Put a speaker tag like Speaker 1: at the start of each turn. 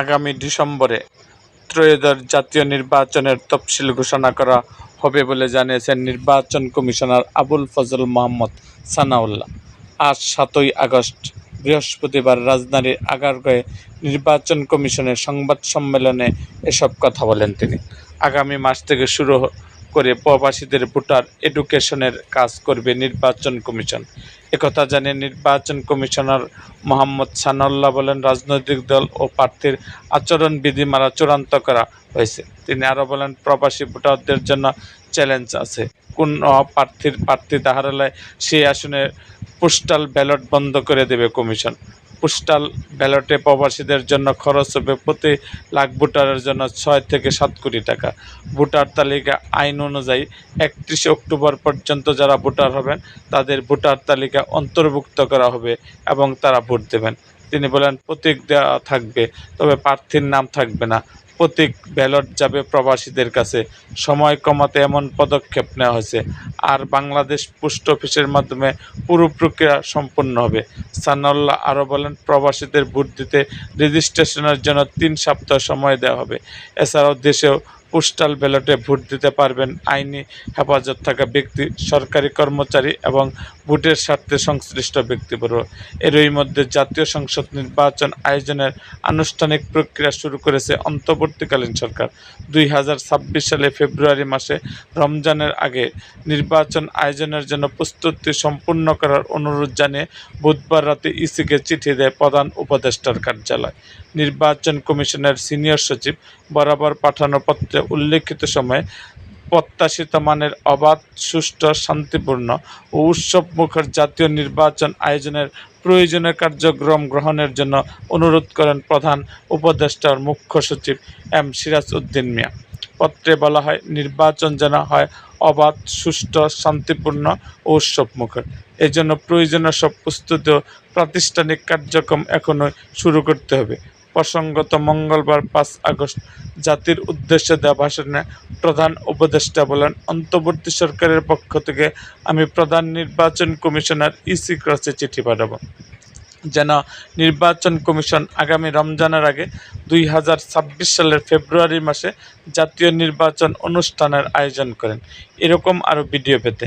Speaker 1: আগামী ডিসেম্বরে ত্রয়োদশ জাতীয় নির্বাচনের তফসিল ঘোষণা করা হবে বলে জানিয়েছেন নির্বাচন কমিশনার আবুল ফজল মোহাম্মদ সানাউল্লাহ। আজ সাতই আগস্ট, বৃহস্পতিবার রাজধানীর আগারগয়ে নির্বাচন কমিশনের সংবাদ সম্মেলনে এসব কথা বলেন তিনি। আগামী মাস থেকে শুরু করে প্রবাসীদের ভোটার এডুকেশনের কাজ করবে নির্বাচন কমিশন। একথা জানিয়ে নির্বাচন কমিশনার মোহাম্মদ সানাউল্লাহ বলেন, রাজনৈতিক দল ও প্রার্থীর আচরণবিধি মারা চূড়ান্ত করা হয়েছে। তিনি আরও বলেন, প্রবাসী ভোটারদের জন্য চ্যালেঞ্জ আছে। কোন প্রার্থীর প্রার্থীতা হারালে সেই আসনে পোস্টাল ব্যালট বন্ধ করে দেবে কমিশন পোস্টাল ব্যালটে প্রবাসীদের জন্য খরচ হবে প্রতি লাখ ভোটারের জন্য ছয় থেকে সাত কোটি টাকা। ভোটার তালিকা আইন অনুযায়ী একত্রিশে অক্টোবর পর্যন্ত যারা ভোটার হবেন, তাদের ভোটার তালিকা অন্তর্ভুক্ত করা হবে এবং তারা ভোট দেবেন। তিনি বলেন, প্রতীক দেওয়া থাকবে, তবে প্রার্থীর নাম থাকবে না। প্রতীক ব্যালট যাবে প্রবাসীদের কাছে। সময় কমাতে এমন পদক্ষেপ নেওয়া হয়েছে। আর বাংলাদেশ পোস্ট অফিসের মাধ্যমে পুরো প্রক্রিয়া সম্পন্ন হবে। সানাউল্লাহ আরও বলেন, প্রবাসীদের ভোট দিতে রেজিস্ট্রেশনের জন্য তিন সপ্তাহ সময় দেওয়া হবে। এছাড়াও দেশেও পোস্টাল ব্যালটে ভোট দিতে পারবেন আইনি হেফাজত থাকা ব্যক্তি, সরকারি কর্মচারী এবং ভোটের স্বার্থে সংশ্লিষ্ট ব্যক্তিবর্গ। এরই মধ্যে জাতীয় সংসদ নির্বাচন আয়োজনের আনুষ্ঠানিক প্রক্রিয়া শুরু করেছে অন্তর্বর্তীকালীন সরকার। দুই হাজার ছাব্বিশ সালে ফেব্রুয়ারি মাসে রমজানের আগে নির্বাচন আয়োজনের জন্য প্রস্তুতি সম্পূর্ণ করার অনুরোধ জানিয়ে বুধবার রাতে ইসিকে চিঠি দেয় প্রধান উপদেষ্টার কার্যালয়। নির্বাচন কমিশনের সিনিয়র সচিব বরাবর পাঠানো পত্রে উল্লেখিত সময়ে প্রত্যাশিত মানের অবাধ, সুষ্ঠু শান্তিপূর্ণ ও উৎসবমুখর জাতীয় নির্বাচন আয়োজনের প্রয়োজনীয় কার্যক্রম গ্রহণের জন্য অনুরোধ করেন প্রধান উপদেষ্টার মুখ্য সচিব এম সিরাজ উদ্দিন মিয়া। পত্রে বলা হয়, নির্বাচন যেন হয় অবাধ, সুষ্ঠু, শান্তিপূর্ণ ও উৎসবমুখর। এই জন্য প্রয়োজনীয় সব প্রস্তুতি প্রাতিষ্ঠানিক কার্যক্রম এখনই শুরু করতে হবে। প্রসঙ্গত মঙ্গলবার পাঁচ আগস্ট জাতির উদ্দেশ্যে দেওয়া ভাষণে প্রধান উপদেষ্টা বলেন, অন্তর্বর্তী সরকারের পক্ষ থেকে আমি প্রধান নির্বাচন কমিশনার ইসি ক্রসে চিঠি পাঠাবো। যেন নির্বাচন কমিশন আগামী রমজানের আগে দুই হাজার ছাব্বিশ সালের ফেব্রুয়ারি মাসে জাতীয় নির্বাচন অনুষ্ঠানের আয়োজন করেন। এরকম আরও ভিডিও পেতে